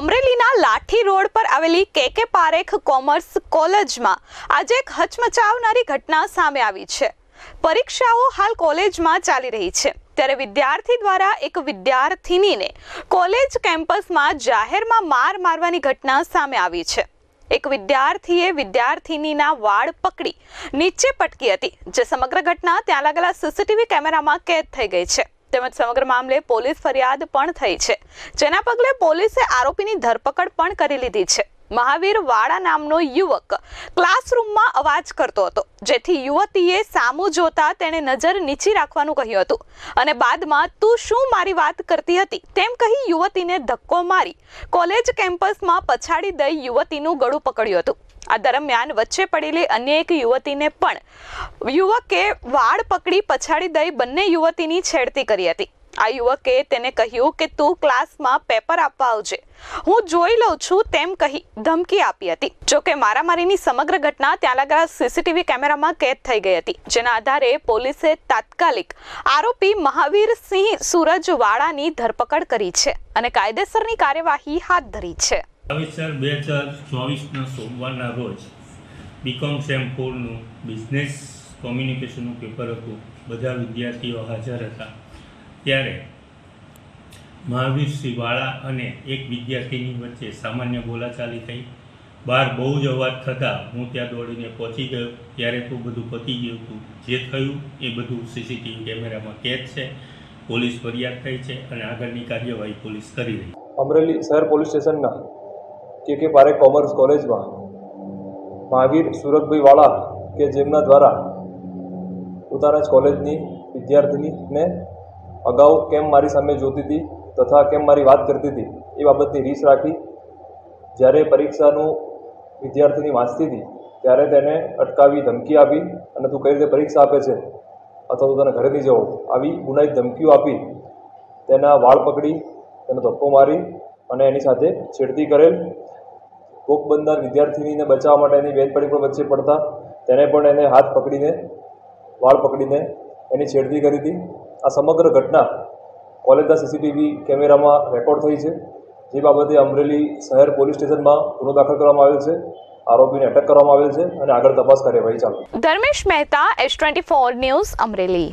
અમરેલીના લાઠી રોડ પર આવેલી કે કે પારેખ કોમર્સ કોલેજમાં આજે એક હચમચાવનારી ઘટના સામે આવી છે. પરીક્ષાઓ હાલ કોલેજમાં ચાલી રહી છે. ત્યારે વિદ્યાર્થી દ્વારા એક વિદ્યાર્થિનીને કોલેજ કેમ્પસમાં જાહેરમાં માર મારવાની ઘટના સામે આવી છે. એક વિદ્યાર્થીએ વિદ્યાર્થિનીના વાળ પકડી નીચે પટકી હતી, જે સમગ્ર ઘટના ત્યાં લાગેલા સીસીટીવી કેમેરામાં કેદ થઈ ગઈ છે. તેમજ સમગ્ર મામલે પોલીસ ફરિયાદ પણ થઈ છે. જેના પગલે પોલીસે આરોપીની ધરપકડ પણ કરી લીધી છે. મહાવીર વાડા નામનો યુવક ક્લાસરૂમમાં અવાજ કરતો હતો. જેથી યુવતીએ સામું જોતા તેણે નજર નીચી રાખવાનું કહ્યું હતું. અને બાદમાં, તું શું મારી વાત કરતી હતી? તેમ કહી યુવતીને ધક્કો મારી કોલેજ કેમ્પસમાં પછાડી દઈ યુવતીનું ગળું પકડ્યું હતું. આ દરમિયાન વચ્ચે પડેલી અન્ય એક યુવતીને પણ યુવકે વાળ પકડી પછાડી દઈ બંને યુવતીની છેડતી કરી હતી. આ યુવકે તેને કહ્યું કે, તું ક્લાસમાં પેપર આપવા આવજે. હું જોઈ લઉં છું, તેમ કહી ધમકી આપી હતી. જોકે મારામારીની સમગ્ર ઘટના ત્યાં લાગેલા સીસીટીવી કેમેરામાં કેદ થઈ ગઈ હતી. જેના આધારે પોલીસે તાત્કાલિક આરોપી મહાવીર સિંહ સૂરજવાળાની ધરપકડ કરી છે અને કાયદેસરની કાર્યવાહી હાથ ધરી છે. બાવીસ બે હજાર ચોવીસના સોમવારના રોજ બીકોમ સેમ ફોરનું બિઝનેસ કોમ્યુનિકેશનનું પેપર હતું. બધા વિદ્યાર્થીઓ હાજર હતા. ત્યારે મહાવીરસિંહ વાળા અને એક વિદ્યાર્થીની વચ્ચે સામાન્ય બોલાચાલી થઈ. બહાર બહુ જ અવાજ થતાં હું ત્યાં દોડીને પહોંચી ગયો. ત્યારે તો બધું પતી ગયું હતું. જે થયું એ બધું સીસીટીવી કેમેરામાં કેદ છે. પોલીસ ફરિયાદ થઈ છે અને આગળની કાર્યવાહી પોલીસ કરી રહી અમરેલી શહેર પોલીસ સ્ટેશનના કે કે પારેખ કોમર્સ કોલેજમાં મહાવીર સુરતભાઈ વાળા કે જેમના દ્વારા પોતાના જ કોલેજની વિદ્યાર્થીનીને અગાઉ કેમ મારી સામે જોતી હતી તથા કેમ મારી વાત કરતી હતી એ બાબતની રીસ રાખી જ્યારે પરીક્ષાનું વિદ્યાર્થીની વાંચતી હતી ત્યારે તેને અટકાવી ધમકી આપી અને તું કઈ રીતે પરીક્ષા આપે છે અથવા તો તને ઘરેથી જવો. આવી ગુનાહિત ધમકીઓ આપી તેના વાળ પકડી, તેનો ધક્કો મારી અને એની સાથે છેડતી કરેલ ભોગ બનનાર વિદ્યાર્થીનીને બચાવવા માટે એની બેનપણી પણ વચ્ચે પડતા. તેને પણ એને હાથ પકડીને, વાળ પકડીને એની છેડતી કરી હતી. આ સમગ્ર ઘટના કોલેજના સીસીટીવી કેમેરામાં રેકોર્ડ થઈ છે. જે બાબતે અમરેલી શહેર પોલીસ સ્ટેશનમાં ગુનો દાખલ કરવામાં આવેલ છે. આરોપીને અટક કરવામાં આવેલ છે અને આગળ તપાસ કાર્યવાહી ચાલુ. Dharmesh Mehta S twenty four news Amreli.